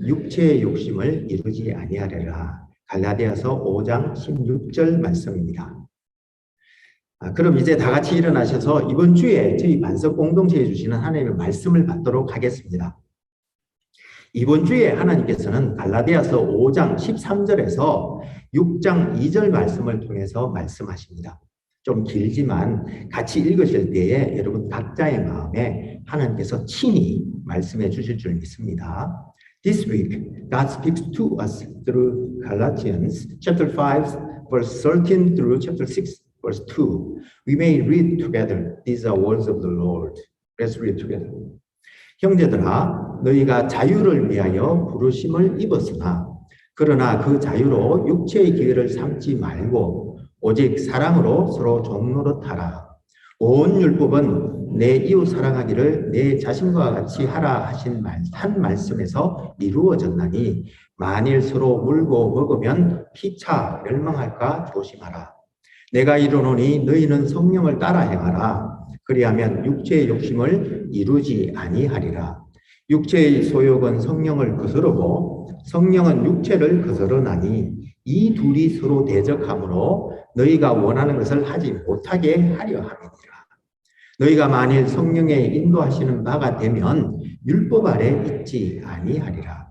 육체의 욕심을 이루지 아니하리라. 갈라디아서 5장 16절 말씀입니다. 아, 그럼 이제 다 같이 일어나셔서 이번 주에 저희 반석 공동체에 주시는 하나님의 말씀을 받도록 하겠습니다. 이번 주에 하나님께서는 갈라디아서 5장 13절에서 6장 2절 말씀을 통해서 말씀하십니다. 좀 길지만 같이 읽으실 때에 여러분 각자의 마음에 하나님께서 친히 말씀해 주실 줄 믿습니다. This week, God speaks to us through Galatians chapter 5, verse 13 through chapter 6, verse 2. We may read together. These are words of the Lord. Let's read together. 형제들아, 너희가 자유를 위하여 부르심을 입었으나, 그러나 그 자유로 육체의 기회를 삼지 말고, 오직 사랑으로 서로 종노릇하라. 온 율법은 내 이웃 사랑하기를 내 자신과 같이 하라 하신 말, 한 말씀에서 이루어졌나니 만일 서로 물고 먹으면 피차 멸망할까 조심하라. 내가 이르노니 너희는 성령을 따라 행하라. 그리하면 육체의 욕심을 이루지 아니하리라. 육체의 소욕은 성령을 거스르고 성령은 육체를 거스르나니 이 둘이 서로 대적하므로 너희가 원하는 것을 하지 못하게 하려 함이니라. 너희가 만일 성령의 인도하시는 바가 되면 율법 아래 있지 아니하리라.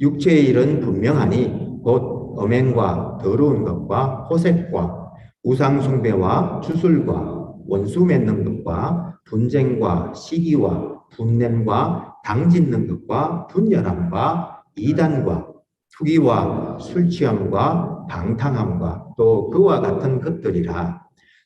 육체의 일은 분명하니 곧 음행과 더러운 것과 호색과 우상숭배와 주술과 원수 맺는 것과 분쟁과 시기와 분냄과 당짓는 것과 분열함과 이단과 투기와 술취함과 방탕함과 또 그와 같은 것들이라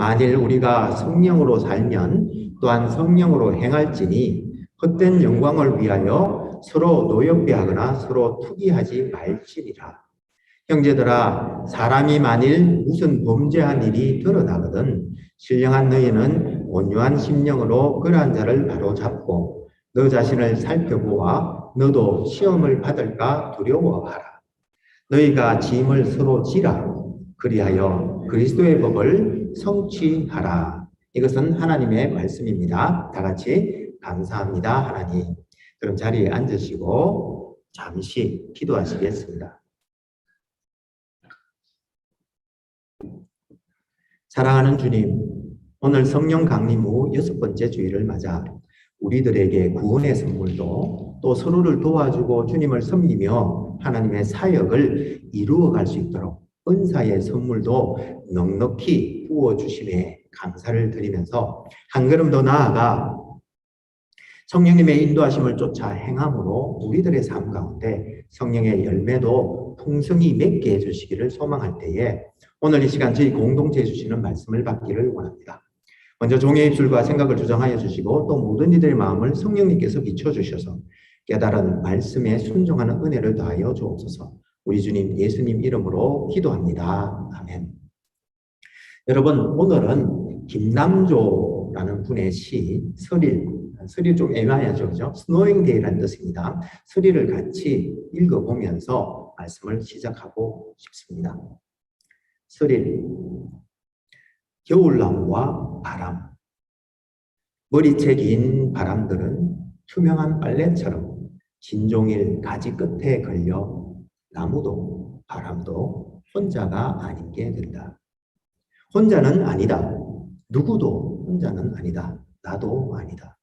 만일 우리가 성령으로 살면 또한 성령으로 행할지니 헛된 영광을 위하여 서로 노역배하거나 서로 투기하지 말지니라. 형제들아 사람이 만일 무슨 범죄한 일이 드러나거든 신령한 너희는 온유한 심령으로 그러한 자를 바로 잡고 너 자신을 살펴보아 너도 시험을 받을까 두려워하라. 너희가 짐을 서로 지라. 그리하여 그리스도의 법을 성취하라. 이것은 하나님의 말씀입니다. 다 같이 감사합니다. 하나님. 그럼 자리에 앉으시고 잠시 기도하시겠습니다. 사랑하는 주님, 오늘 성령 강림 후 여섯 번째 주일을 맞아 우리들에게 구원의 선물도 또 서로를 도와주고 주님을 섬기며 하나님의 사역을 이루어 갈 수 있도록 은사의 선물도 넉넉히 부어 주심에 감사를 드리면서 한 걸음 더 나아가 성령님의 인도하심을 쫓아 행함으로 우리들의 삶 가운데 성령의 열매도 풍성히 맺게 해주시기를 소망할 때에 오늘 이 시간 저희 공동체에 주시는 말씀을 받기를 원합니다. 먼저 종의 입술과 생각을 조정하여 주시고 또 모든 이들의 마음을 성령님께서 비춰주셔서 깨달은 말씀에 순종하는 은혜를 더하여 주옵소서. 우리 주님 예수님 이름으로 기도합니다. 아멘. 여러분 오늘은 김남조라는 분의 시 서릴 서릴 좀 애매하죠, 그죠? 스노잉 데이라는 뜻입니다. 서리를 같이 읽어보면서 말씀을 시작하고 싶습니다. 스릴, 겨울나무와 바람. 머리채 긴 바람들은 투명한 빨래처럼 진종일 가지 끝에 걸려 나무도 바람도 혼자가 아니게 된다. 혼자는 아니다. 누구도 혼자는 아니다. 나도 아니다.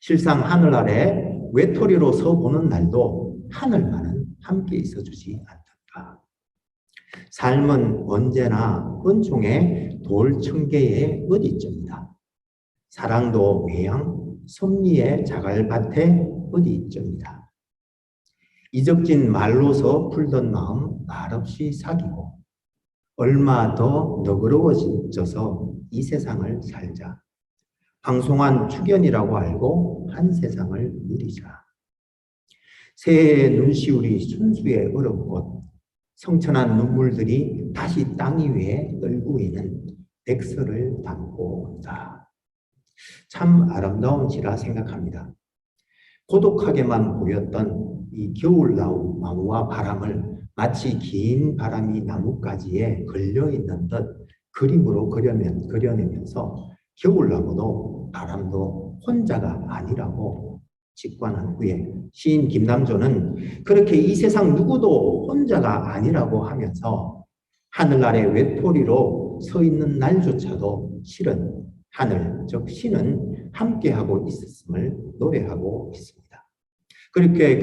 실상 하늘 아래 외톨이로 서 보는 날도 하늘만은 함께 있어주지 않던가. 삶은 언제나 은총의 돌청개의 어디쯤이다. 사랑도 외양, 섭리의 자갈밭에 어디쯤이다. 이적진 말로서 풀던 마음 말없이 사귀고 얼마 더 너그러워져서 이 세상을 살자. 방송한 축연이라고 알고 한 세상을 누리자. 새해 눈시울이 순수에 얼었고 성천한 눈물들이 다시 땅 위에 떨고 있는 백설을 담고 온다. 참 아름다운 시라 생각합니다. 고독하게만 보였던 이 겨울 나무와 바람을 마치 긴 바람이 나뭇가지에 걸려 있는 듯 그림으로 그려면, 그려내면서 겨울나무도 바람도 혼자가 아니라고 직관한 후에 시인 김남조는 그렇게 이 세상 누구도 혼자가 아니라고 하면서 하늘나라의 외톨이로 서 있는 날조차도 실은 하늘, 즉 신은 함께하고 있었음을 노래하고 있습니다. 그렇게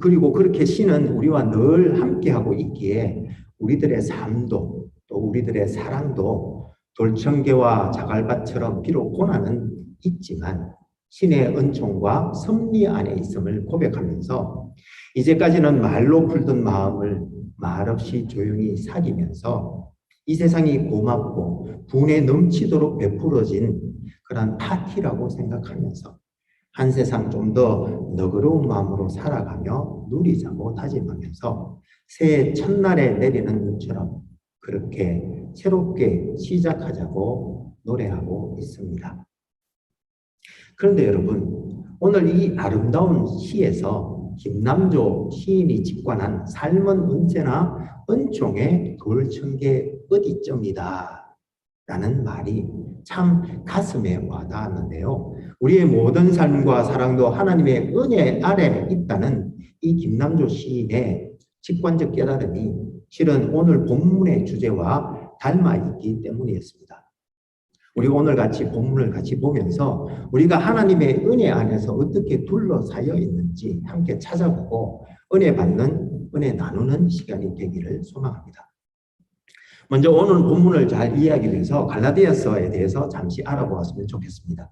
그리고 그렇게 신은 우리와 늘 함께하고 있기에 우리들의 삶도 또 우리들의 사랑도 돌청개와 자갈밭처럼 비록 고난은 있지만 신의 은총과 섭리 안에 있음을 고백하면서 이제까지는 말로 풀던 마음을 말없이 조용히 사귀면서 이 세상이 고맙고 분에 넘치도록 베풀어진 그런 파티라고 생각하면서 한 세상 좀 더 너그러운 마음으로 살아가며 누리자고 다짐하면서 새해 첫날에 내리는 눈처럼 그렇게 새롭게 시작하자고 노래하고 있습니다. 그런데 여러분, 오늘 이 아름다운 시에서 김남조 시인이 직관한 삶은 언제나 은총의 돌청개 어디점이다 라는 말이 참 가슴에 와닿았는데요. 우리의 모든 삶과 사랑도 하나님의 은혜 아래 있다는 이 김남조 시인의 직관적 깨달음이 실은 오늘 본문의 주제와 닮아 있기 때문이었습니다. 우리 오늘 같이 본문을 같이 보면서 우리가 하나님의 은혜 안에서 어떻게 둘러싸여 있는지 함께 찾아보고 은혜 받는, 은혜 나누는 시간이 되기를 소망합니다. 먼저 오늘 본문을 잘 이해하기 위해서 갈라디아서에 대해서 잠시 알아보았으면 좋겠습니다.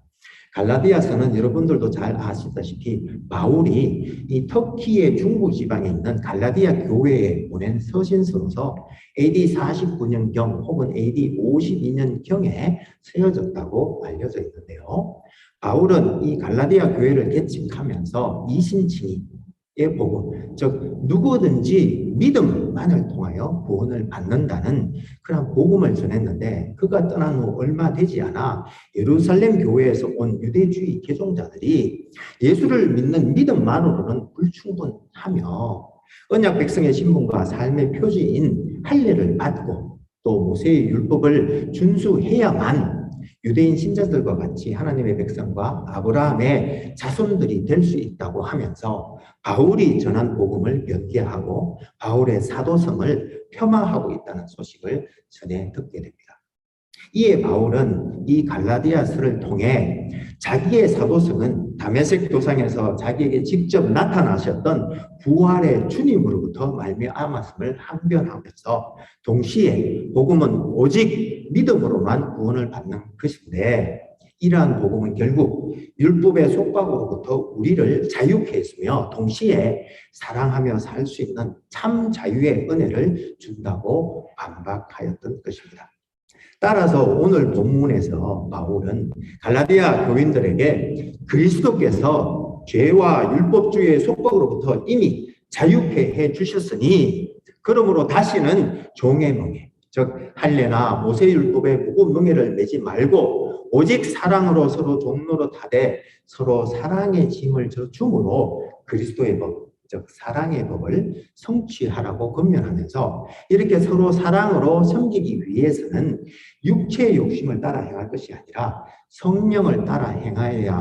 갈라디아서는 여러분들도 잘 아시다시피 바울이 이 터키의 중부 지방에 있는 갈라디아 교회에 보낸 서신서로서 AD 49년경 혹은 AD 52년경에 쓰여졌다고 알려져 있는데요. 바울은 이 갈라디아 교회를 개척하면서 이신칭이 의 복음, 즉 누구든지 믿음만을 통하여 구원을 받는다는 그런 복음을 전했는데 그가 떠난 후 얼마 되지 않아 예루살렘 교회에서 온 유대주의 개종자들이 예수를 믿는 믿음만으로는 불충분하며 언약 백성의 신분과 삶의 표지인 할례를 받고 또 모세의 율법을 준수해야만 유대인 신자들과 같이 하나님의 백성과 아브라함의 자손들이 될 수 있다고 하면서 바울이 전한 복음을 연기하고 바울의 사도성을 폄하하고 있다는 소식을 전해 듣게 됩니다. 이에 바울은 이 갈라디아서를 통해 자기의 사도성은 다메섹 도상에서 자기에게 직접 나타나셨던 부활의 주님으로부터 말미암았음을 항변하면서 동시에 복음은 오직 믿음으로만 구원을 받는 것인데 이러한 복음은 결국 율법의 속박으로부터 우리를 자유케 했으며 동시에 사랑하며 살 수 있는 참 자유의 은혜를 준다고 반박하였던 것입니다. 따라서 오늘 본문에서 바울은 갈라디아 교인들에게 그리스도께서 죄와 율법주의의 속박으로부터 이미 자유케 해 주셨으니 그러므로 다시는 종의 멍에 즉 할례나 모세율법의 무거운 멍에를 매지 말고 오직 사랑으로 서로 종로로 타되 서로 사랑의 짐을 져줌으로 그리스도의 법, 즉 사랑의 법을 성취하라고 권면하면서 이렇게 서로 사랑으로 섬기기 위해서는 육체의 욕심을 따라 행할 것이 아니라 성령을 따라 행하여야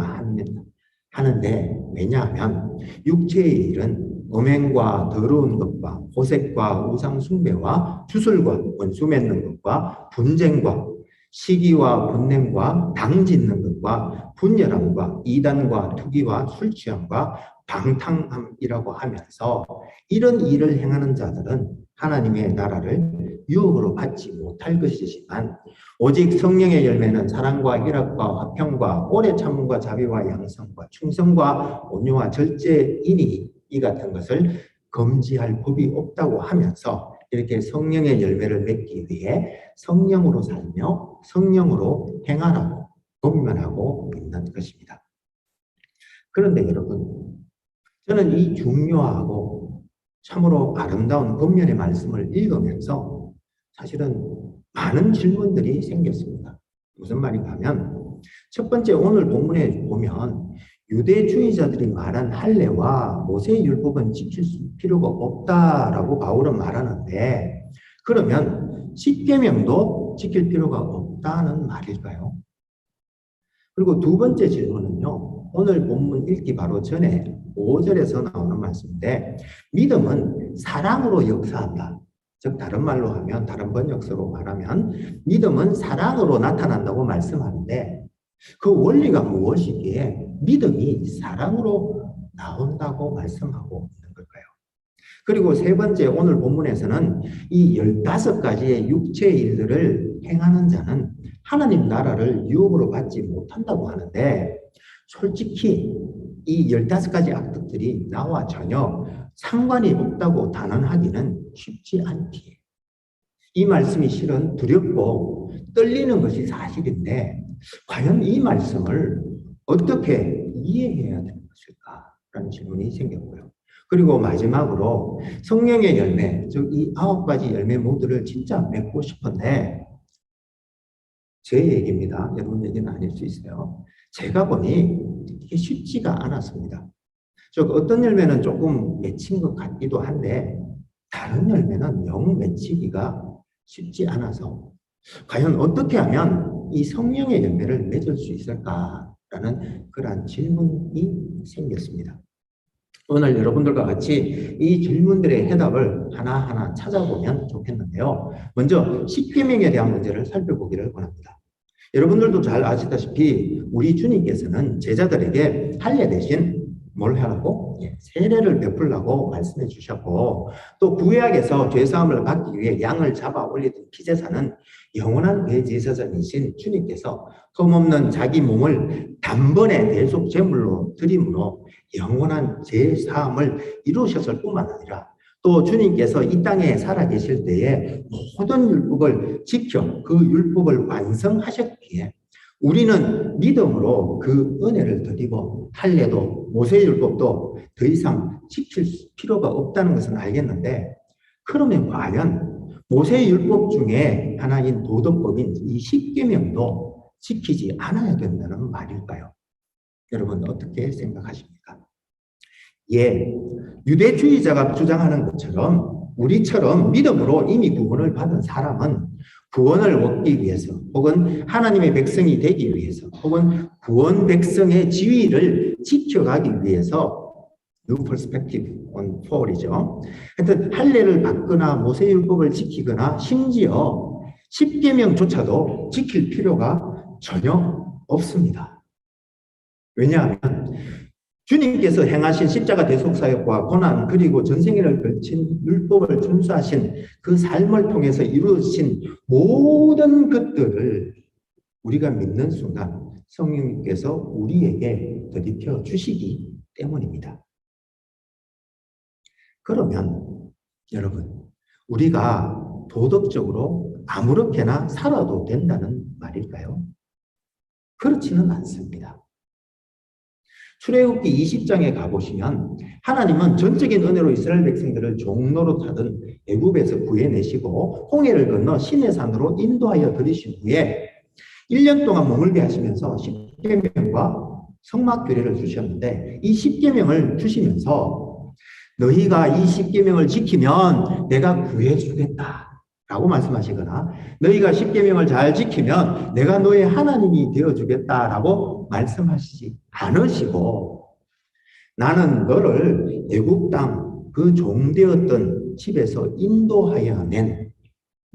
하는데 왜냐하면 육체의 일은 음행과 더러운 것과 호색과 우상 숭배와 주술과 원수 맺는 것과 분쟁과 시기와 분냄과 당 짓는 것과 분열함과 이단과 투기와 술 취함과 방탕함이라고 하면서 이런 일을 행하는 자들은 하나님의 나라를 유혹으로 받지 못할 것이지만 오직 성령의 열매는 사랑과 일합과 화평과 오래 참음과 자비와 양성과 충성과 온유와 절제이니 이 같은 것을 금지할 법이 없다고 하면서 이렇게 성령의 열매를 맺기 위해 성령으로 살며 성령으로 행하라고 권면하고 있는 것입니다. 그런데 여러분 저는 이 중요하고 참으로 아름다운 본면의 말씀을 읽으면서 사실은 많은 질문들이 생겼습니다. 무슨 말인가 하면 첫 번째 오늘 본문에 보면 유대주의자들이 말한 할례와 모세의 율법은 지킬 필요가 없다라고 바울은 말하는데 그러면 십계명도 지킬 필요가 없다는 말일까요? 그리고 두 번째 질문은요. 오늘 본문 읽기 바로 전에 5절에서 나오는 말씀인데 믿음은 사랑으로 역사한다. 즉 다른 말로 하면 다른 번역서로 말하면 믿음은 사랑으로 나타난다고 말씀하는데 그 원리가 무엇이기에 믿음이 사랑으로 나온다고 말씀하고 있는 걸까요? 그리고 세 번째 오늘 본문에서는 이 열다섯 가지의 육체의 일들을 행하는 자는 하나님 나라를 유업으로 받지 못한다고 하는데 솔직히 이 열다섯 가지 악득들이 나와 전혀 상관이 없다고 단언하기는 쉽지 않기에 이 말씀이 실은 두렵고 떨리는 것이 사실인데 과연 이 말씀을 어떻게 이해해야 되는 것일까 라는 질문이 생겼고요. 그리고 마지막으로 성령의 열매, 즉 이 아홉 가지 열매 모두를 진짜 맺고 싶은데 제 얘기입니다. 여러분 얘기는 아닐 수 있어요. 제가 보니 이게 쉽지가 않았습니다. 즉 어떤 열매는 조금 맺힌 것 같기도 한데 다른 열매는 영 맺히기가 쉽지 않아서 과연 어떻게 하면 이 성령의 열매를 맺을 수 있을까라는 그러한 질문이 생겼습니다. 오늘 여러분들과 같이 이 질문들의 해답을 하나하나 찾아보면 좋겠는데요. 먼저 십계명에 대한 문제를 살펴보기를 원합니다. 여러분들도 잘 아시다시피 우리 주님께서는 제자들에게 할례 대신 뭘 하라고? 예, 세례를 베풀라고 말씀해 주셨고 또 구약에서 죄사함을 받기 위해 양을 잡아 올리던 피제사는 영원한 대제사장이신 주님께서 흠없는 자기 몸을 단번에 대속 제물로 드림으로 영원한 제사함을 이루셨을 뿐만 아니라 또 주님께서 이 땅에 살아 계실 때에 모든 율법을 지켜 그 율법을 완성하셨기에 우리는 믿음으로 그 은혜를 드리고 할례도 모세 율법도 더 이상 지킬 필요가 없다는 것은 알겠는데 그러면 과연 모세 율법 중에 하나인 도덕법인 이 십계명도 지키지 않아야 된다는 말일까요? 여러분 어떻게 생각하십니까? 예, 유대주의자가 주장하는 것처럼 우리처럼 믿음으로 이미 구원을 받은 사람은 구원을 얻기 위해서 혹은 하나님의 백성이 되기 위해서 혹은 구원 백성의 지위를 지켜가기 위해서 New Perspective on Paul이죠. 하여튼 할례를 받거나 모세율법을 지키거나 심지어 십계명조차도 지킬 필요가 전혀 없습니다. 왜냐하면 주님께서 행하신 십자가 대속사역과 고난 그리고 전생일을 걸친 율법을 준수하신 그 삶을 통해서 이루어진 모든 것들을 우리가 믿는 순간 성령님께서 우리에게 되돌려 주시기 때문입니다. 그러면 여러분 우리가 도덕적으로 아무렇게나 살아도 된다는 말일까요? 그렇지는 않습니다. 출애굽기 20장에 가보시면 하나님은 전적인 은혜로 이스라엘 백성들을 종로로 타던 애굽에서 구해내시고 홍해를 건너 신의 산으로 인도하여 들이신 후에 1년 동안 머물게 하시면서 십계명과 성막 규례를 주셨는데 이 십계명을 주시면서 너희가 이 십계명을 지키면 내가 구해 주겠다. 라고 말씀하시거나 너희가 십계명을 잘 지키면 내가 너의 하나님이 되어 주겠다라고 말씀하시지 않으시고 나는 너를 애굽 땅그 종되었던 집에서 인도하여 낸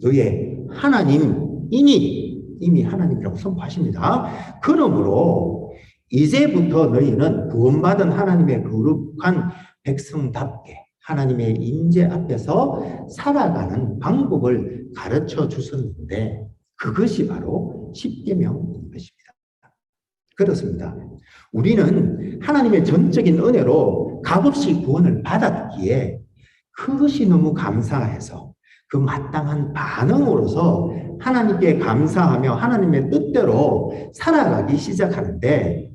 너의 하나님이니 이미 하나님이라고 선포하십니다. 그러므로 이제부터 너희는 구원받은 하나님의 거룩한 백성답게 하나님의 임재 앞에서 살아가는 방법을 가르쳐 주셨는데 그것이 바로 십계명인 것입니다. 그렇습니다. 우리는 하나님의 전적인 은혜로 값없이 구원을 받았기에 그것이 너무 감사해서 그 마땅한 반응으로서 하나님께 감사하며 하나님의 뜻대로 살아가기 시작하는데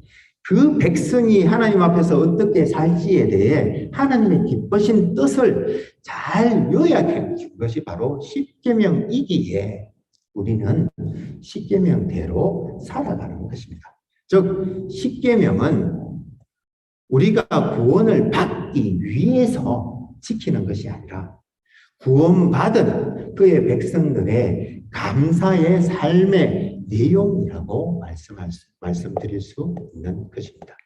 그 백성이 하나님 앞에서 어떻게 살지에 대해 하나님의 기쁘신 뜻을 잘 요약해 준 것이 바로 십계명이기에 우리는 십계명대로 살아가는 것입니다. 즉 십계명은 우리가 구원을 받기 위해서 지키는 것이 아니라 구원받은 그의 백성들의 감사의 삶의 내용이라고 말씀할 수, 말씀드릴 수 있는 것입니다.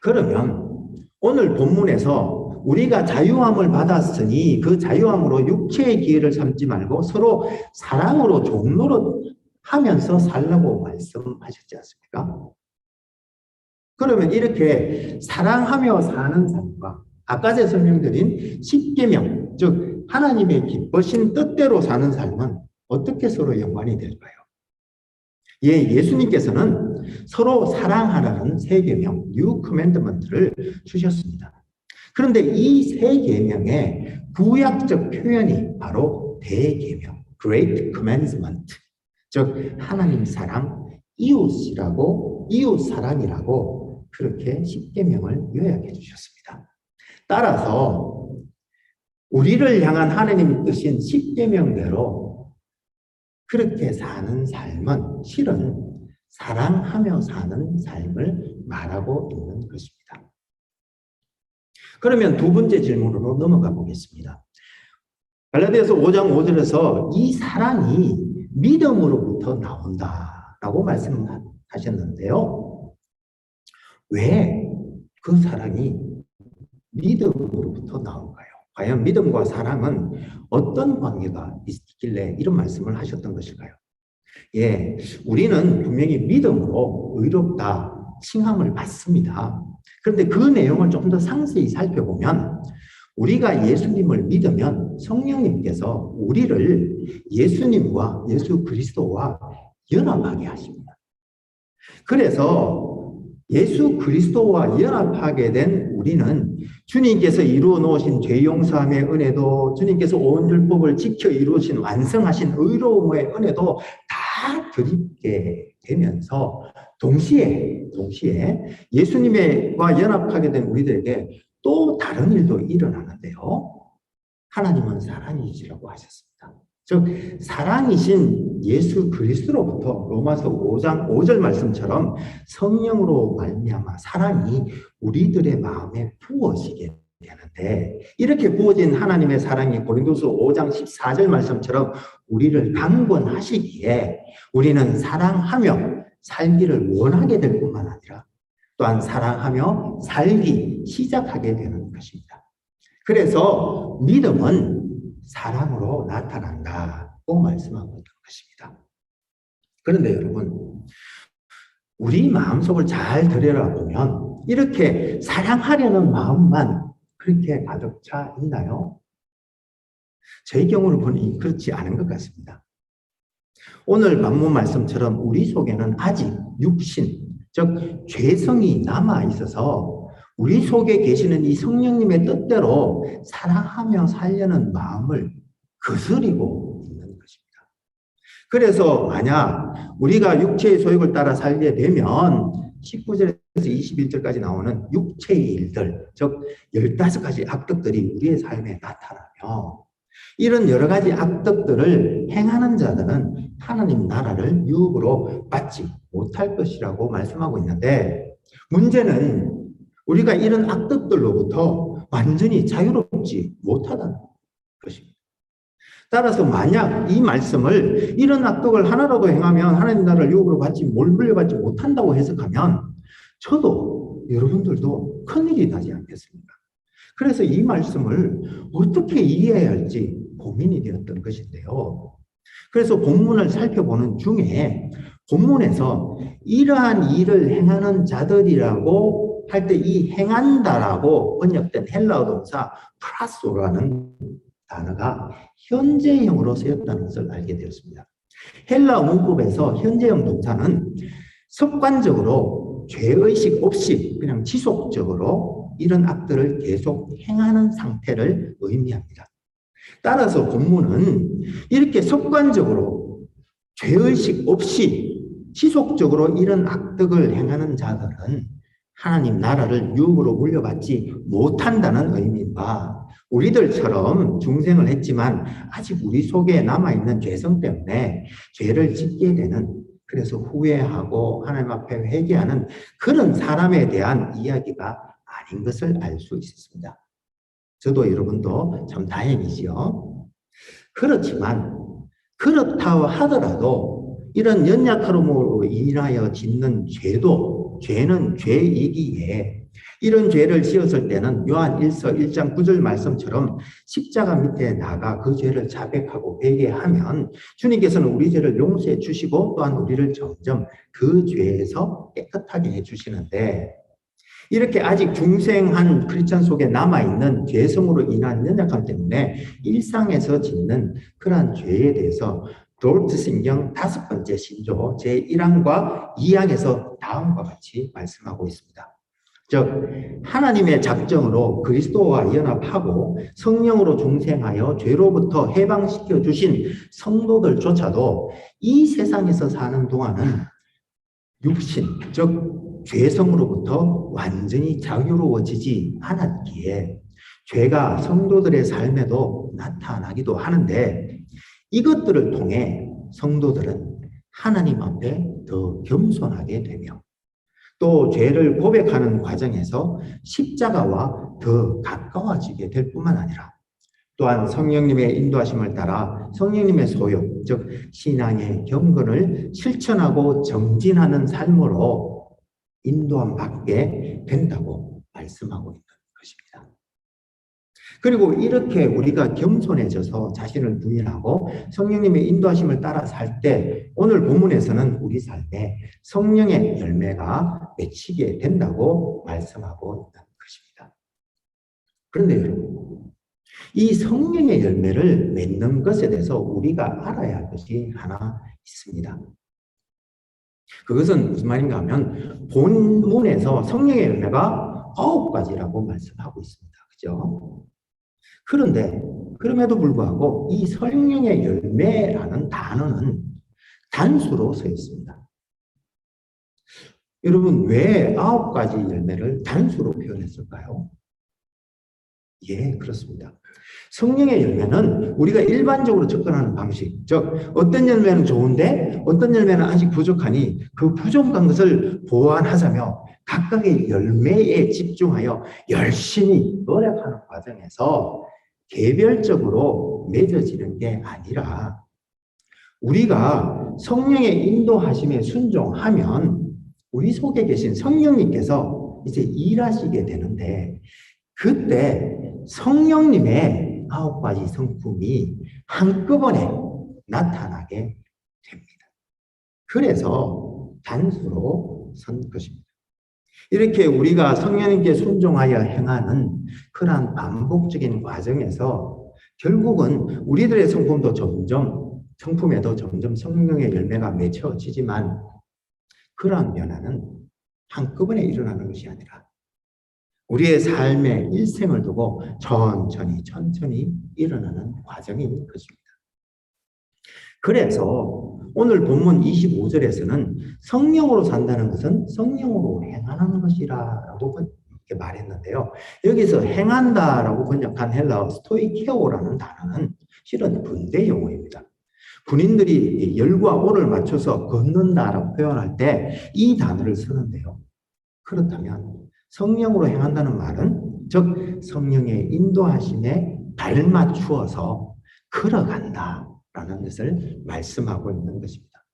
그러면 오늘 본문에서 우리가 자유함을 받았으니 그 자유함으로 육체의 기회를 삼지 말고 서로 사랑으로 종로로 하면서 살라고 말씀하셨지 않습니까? 그러면 이렇게 사랑하며 사는 삶과 아까 제가 설명드린 십계명, 즉 하나님의 기쁘신 뜻대로 사는 삶은 어떻게 서로 연관이 될까요? 예, 예수님께서는 서로 사랑하라는 세 계명, 뉴 커맨드먼트를 주셨습니다. 그런데 이 세 계명의 구약적 표현이 바로 대계명, Great Commandment, 즉 하나님 사랑, 이웃이라고 이웃 사랑이라고 그렇게 십계명을 요약해 주셨습니다. 따라서 우리를 향한 하나님의 뜻인 십계명대로 그렇게 사는 삶은 실은 사랑하며 사는 삶을 말하고 있는 것입니다. 그러면 두 번째 질문으로 넘어가 보겠습니다. 갈라디아서 5장 5절에서 이 사랑이 믿음으로부터 나온다라고 말씀하셨는데요. 왜 그 사랑이 믿음으로부터 나올까요? 과연 믿음과 사랑은 어떤 관계가 있길래 이런 말씀을 하셨던 것일까요? 예, 우리는 분명히 믿음으로 의롭다 칭함을 받습니다. 그런데 그 내용을 좀더 상세히 살펴보면 우리가 예수님을 믿으면 성령님께서 우리를 예수님과 예수 그리스도와 연합하게 하십니다. 그래서 예수 그리스도와 연합하게 된 우리는 주님께서 이루어 놓으신 죄 용서함의 은혜도 주님께서 온 율법을 지켜 이루신 완성하신 의로움의 은혜도 다 드립게 되면서 동시에 동시에 예수님과 연합하게 된 우리들에게 또 다른 일도 일어나는데요. 하나님은 사랑이시라고 하셨습니다. 즉 사랑이신 예수 그리스도로부터 로마서 5장 5절 말씀처럼 성령으로 말미암아 사랑이 우리들의 마음에 부어지게 되는데 이렇게 부어진 하나님의 사랑이 고린도서 5장 14절 말씀처럼 우리를 강권하시기에 우리는 사랑하며 살기를 원하게 될 뿐만 아니라 또한 사랑하며 살기 시작하게 되는 것입니다. 그래서 믿음은 사랑으로 나타난다고 말씀하고 있는 것입니다. 그런데 여러분, 우리 마음속을 잘 들여다보면 이렇게 사랑하려는 마음만 그렇게 가득 차 있나요? 제 경우를 보니 그렇지 않은 것 같습니다. 오늘 반문 말씀처럼 우리 속에는 아직 육신, 즉 죄성이 남아 있어서 우리 속에 계시는 이 성령님의 뜻대로 사랑하며 살려는 마음을 거스리고 있는 것입니다. 그래서 만약 우리가 육체의 소욕을 따라 살게 되면 19절에서 21절까지 나오는 육체의 일들, 즉 15가지 악덕들이 우리의 삶에 나타나며 이런 여러 가지 악덕들을 행하는 자들은 하나님 나라를 유업으로 받지 못할 것이라고 말씀하고 있는데 문제는 우리가 이런 악덕들로부터 완전히 자유롭지 못하다는 것입니다. 따라서 만약 이 말씀을 이런 악덕을 하나라도 행하면 하나님 나라를 유업으로 받지 뭘 물려받지 못한다고 해석하면 저도 여러분들도 큰일이 나지 않겠습니까? 그래서 이 말씀을 어떻게 이해해야 할지 고민이 되었던 것인데요. 그래서 본문을 살펴보는 중에 본문에서 이러한 일을 행하는 자들이라고 할 때 이 행한다라고 번역된 헬라어 동사 프라소라는 단어가 현재형으로 쓰였다는 것을 알게 되었습니다. 헬라어 문법에서 현재형 동사는 습관적으로 죄의식 없이 그냥 지속적으로 이런 악들을 계속 행하는 상태를 의미합니다. 따라서 본문은 이렇게 습관적으로 죄의식 없이 지속적으로 이런 악덕을 행하는 자들은 하나님 나라를 유업으로 물려받지 못한다는 의미와 우리들처럼 중생을 했지만 아직 우리 속에 남아있는 죄성 때문에 죄를 짓게 되는 그래서 후회하고 하나님 앞에 회개하는 그런 사람에 대한 이야기가 아닌 것을 알 수 있습니다. 저도 여러분도 참 다행이지요. 그렇지만 그렇다 하더라도 이런 연약함으로 인하여 짓는 죄도 죄는 죄이기에 이런 죄를 지었을 때는 요한 1서 1장 9절 말씀처럼 십자가 밑에 나가 그 죄를 자백하고 회개하면 주님께서는 우리 죄를 용서해 주시고 또한 우리를 점점 그 죄에서 깨끗하게 해 주시는데 이렇게 아직 중생한 크리스천 속에 남아있는 죄성으로 인한 연약함 때문에 일상에서 짓는 그러한 죄에 대해서 도르트 신경 다섯 번째 신조 제1항과 2항에서 다음과 같이 말씀하고 있습니다. 즉 하나님의 작정으로 그리스도와 연합하고 성령으로 중생하여 죄로부터 해방시켜 주신 성도들조차도 이 세상에서 사는 동안은 육신 즉 죄성으로부터 완전히 자유로워지지 않았기에 죄가 성도들의 삶에도 나타나기도 하는데 이것들을 통해 성도들은 하나님 앞에 더 겸손하게 되며 또 죄를 고백하는 과정에서 십자가와 더 가까워지게 될 뿐만 아니라 또한 성령님의 인도하심을 따라 성령님의 소욕, 즉 신앙의 경건을 실천하고 정진하는 삶으로 인도함 받게 된다고 말씀하고 있는 것입니다. 그리고 이렇게 우리가 겸손해져서 자신을 부인하고 성령님의 인도하심을 따라 살 때 오늘 본문에서는 우리 삶에 성령의 열매가 맺히게 된다고 말씀하고 있는 것입니다. 그런데 여러분, 이 성령의 열매를 맺는 것에 대해서 우리가 알아야 할 것이 하나 있습니다. 그것은 무슨 말인가 하면 본문에서 성령의 열매가 아홉 가지라고 말씀하고 있습니다. 그죠? 그런데 그럼에도 불구하고 이 성령의 열매라는 단어는 단수로 서 있습니다. 여러분 왜 아홉 가지 열매를 단수로 표현했을까요? 예, 그렇습니다. 성령의 열매는 우리가 일반적으로 접근하는 방식, 즉 어떤 열매는 좋은데 어떤 열매는 아직 부족하니 그 부족한 것을 보완하자며 각각의 열매에 집중하여 열심히 노력하는 과정에서 개별적으로 맺어지는 게 아니라 우리가 성령의 인도하심에 순종하면 우리 속에 계신 성령님께서 이제 일하시게 되는데 그때 성령님의 아홉 가지 성품이 한꺼번에 나타나게 됩니다. 그래서 단수로 선 것입니다. 이렇게 우리가 성령님께 순종하여 행하는 그러한 반복적인 과정에서 결국은 우리들의 성품도 점점 성품에도 점점 성령의 열매가 맺혀지지만 그러한 변화는 한꺼번에 일어나는 것이 아니라 우리의 삶의 일생을 두고 천천히 천천히 일어나는 과정인 것입니다. 그래서 오늘 본문 25절에서는 성령으로 산다는 것은 성령으로 행하는 것이라고 이렇게 말했는데요. 여기서 행한다라고 번역한 헬라어 스토이케오라는 단어는 실은 군대 용어입니다. 군인들이 열과 오를 맞춰서 걷는다라고 표현할 때 이 단어를 쓰는데요. 그렇다면 성령으로 행한다는 말은 즉 성령의 인도하심에 발맞추어서 걸어간다. 라는 것을 말씀하고 있는 것입니다.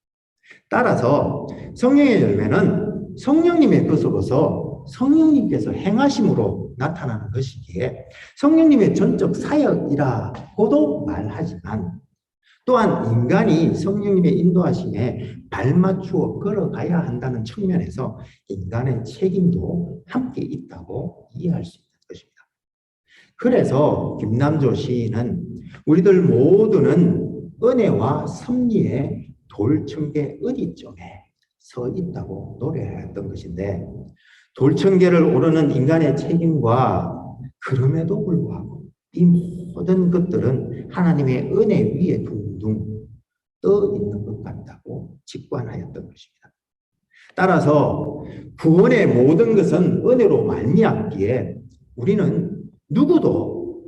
따라서 성령의 열매는 성령님의 것으로서 성령님께서 행하심으로 나타나는 것이기에 성령님의 전적 사역이라고도 말하지만 또한 인간이 성령님의 인도하심에 발맞추어 걸어가야 한다는 측면에서 인간의 책임도 함께 있다고 이해할 수 있는 것입니다. 그래서 김남조 시인은 우리들 모두는 은혜와 섭리의 돌청개 어디쯤에 서 있다고 노래했던 것인데 돌청개를 오르는 인간의 책임과 그럼에도 불구하고 이 모든 것들은 하나님의 은혜 위에 둥둥 떠 있는 것 같다고 직관하였던 것입니다. 따라서 구원의 모든 것은 은혜로 말미암기에 우리는 누구도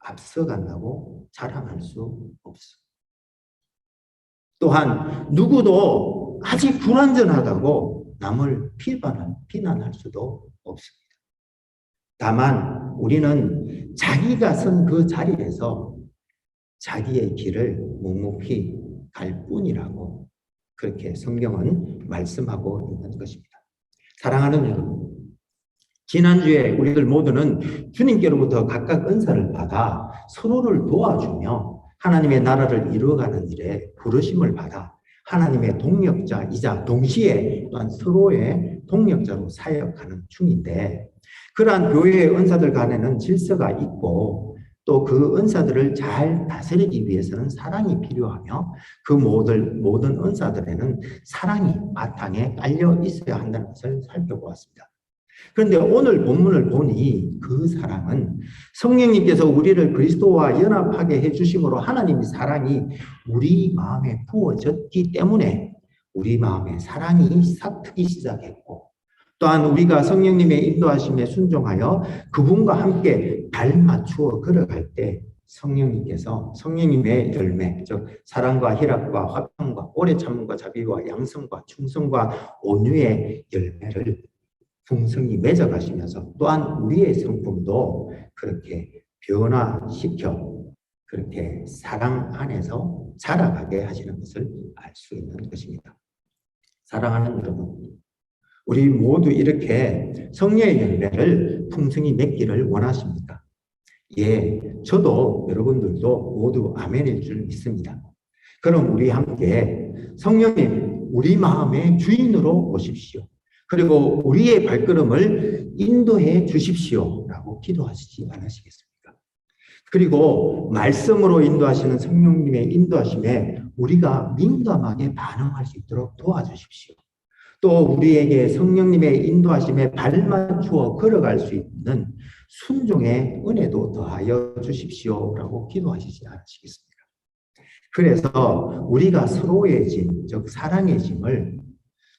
앞서간다고 자랑할 수 없어. 또한 누구도 아직 불완전하다고 남을 비판한, 비난할 수도 없습니 다. 다만 우리는 자기가 선 그 자리에서 자기의 길을 묵묵히 갈 뿐이라고 그렇게 성경은 말씀하고 있는 것입니다. 사랑하는 여러분, 지난주에 우리들 모두는 주님께로부터 각각 은사를 받아 서로를 도와주며 하나님의 나라를 이루어가는 일에 부르심을 받아 하나님의 동력자이자 동시에 또한 서로의 동력자로 사역하는 중인데 그러한 교회의 은사들 간에는 질서가 있고 또 그 은사들을 잘 다스리기 위해서는 사랑이 필요하며 그 모든 모든 은사들에는 사랑이 바탕에 깔려 있어야 한다는 것을 살펴보았습니다. 그런데 오늘 본문을 보니 그 사랑은 성령님께서 우리를 그리스도와 연합하게 해주심으로 하나님의 사랑이 우리 마음에 부어졌기 때문에 우리 마음에 사랑이 싹트기 시작했고 또한 우리가 성령님의 인도하심에 순종하여 그분과 함께 발맞추어 걸어갈 때 성령님께서 성령님의 열매, 즉 사랑과 희락과 화평과 오래 참음과 자비와 양성과 충성과 온유의 열매를 풍성히 맺어가시면서 또한 우리의 성품도 그렇게 변화시켜 그렇게 사랑 안에서 자라가게 하시는 것을 알 수 있는 것입니다. 사랑하는 여러분, 우리 모두 이렇게 성령의 열매를 풍성히 맺기를 원하십니까? 예, 저도 여러분들도 모두 아멘일 줄 믿습니다. 그럼 우리 함께 성령님, 우리 마음의 주인으로 오십시오. 그리고 우리의 발걸음을 인도해 주십시오. 라고 기도하시지 않으시겠습니까? 그리고 말씀으로 인도하시는 성령님의 인도하심에 우리가 민감하게 반응할 수 있도록 도와주십시오. 또 우리에게 성령님의 인도하심에 발맞추어 걸어갈 수 있는 순종의 은혜도 더하여 주십시오라고 기도하시지 않으시겠습니까? 그래서 우리가 서로의 짐, 즉 사랑의 짐을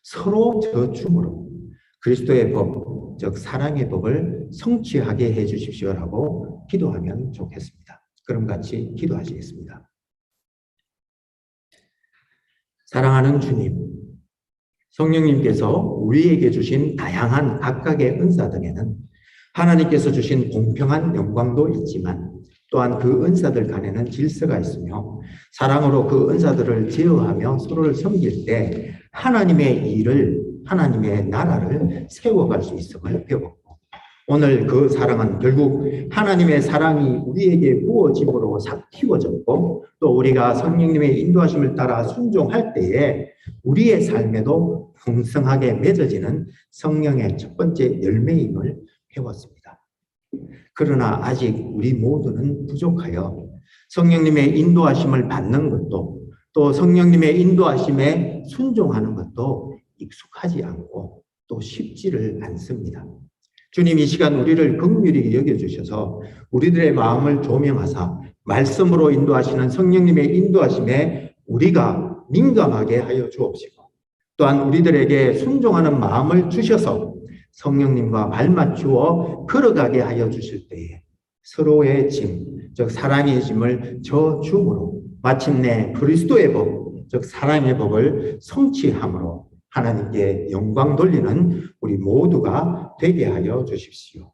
서로 저춤으로 그리스도의 법, 즉 사랑의 법을 성취하게 해 주십시오라고 기도하면 좋겠습니다. 그럼 같이 기도하시겠습니다. 사랑하는 주님, 성령님께서 우리에게 주신 다양한 각각의 은사 등에는 하나님께서 주신 공평한 영광도 있지만 또한 그 은사들 간에는 질서가 있으며 사랑으로 그 은사들을 제어하며 서로를 섬길 때 하나님의 일을 하나님의 나라를 세워갈 수 있음을 배웠고 오늘 그 사랑은 결국 하나님의 사랑이 우리에게 부어짐으로 싹 틔워졌고 또 우리가 성령님의 인도하심을 따라 순종할 때에 우리의 삶에도 풍성하게 맺어지는 성령의 첫 번째 열매임을 배웠습니다. 그러나 아직 우리 모두는 부족하여 성령님의 인도하심을 받는 것도 또 성령님의 인도하심에 순종하는 것도 익숙하지 않고 또 쉽지를 않습니다. 주님 이 시간 우리를 긍휼히 여겨주셔서 우리들의 마음을 조명하사 말씀으로 인도하시는 성령님의 인도하심에 우리가 민감하게 하여 주옵시고 또한 우리들에게 순종하는 마음을 주셔서 성령님과 말맞추어 걸어가게 하여 주실 때에 서로의 짐, 즉 사랑의 짐을 저 줌으로 마침내 그리스도의 법, 즉 사랑의 법을 성취함으로 하나님께 영광 돌리는 우리 모두가 되게 하여 주십시오.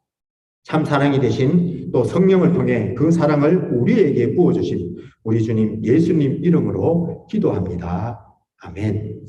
참 사랑이 되신 또 성령을 통해 그 사랑을 우리에게 부어주신 우리 주님 예수님 이름으로 기도합니다. 아멘.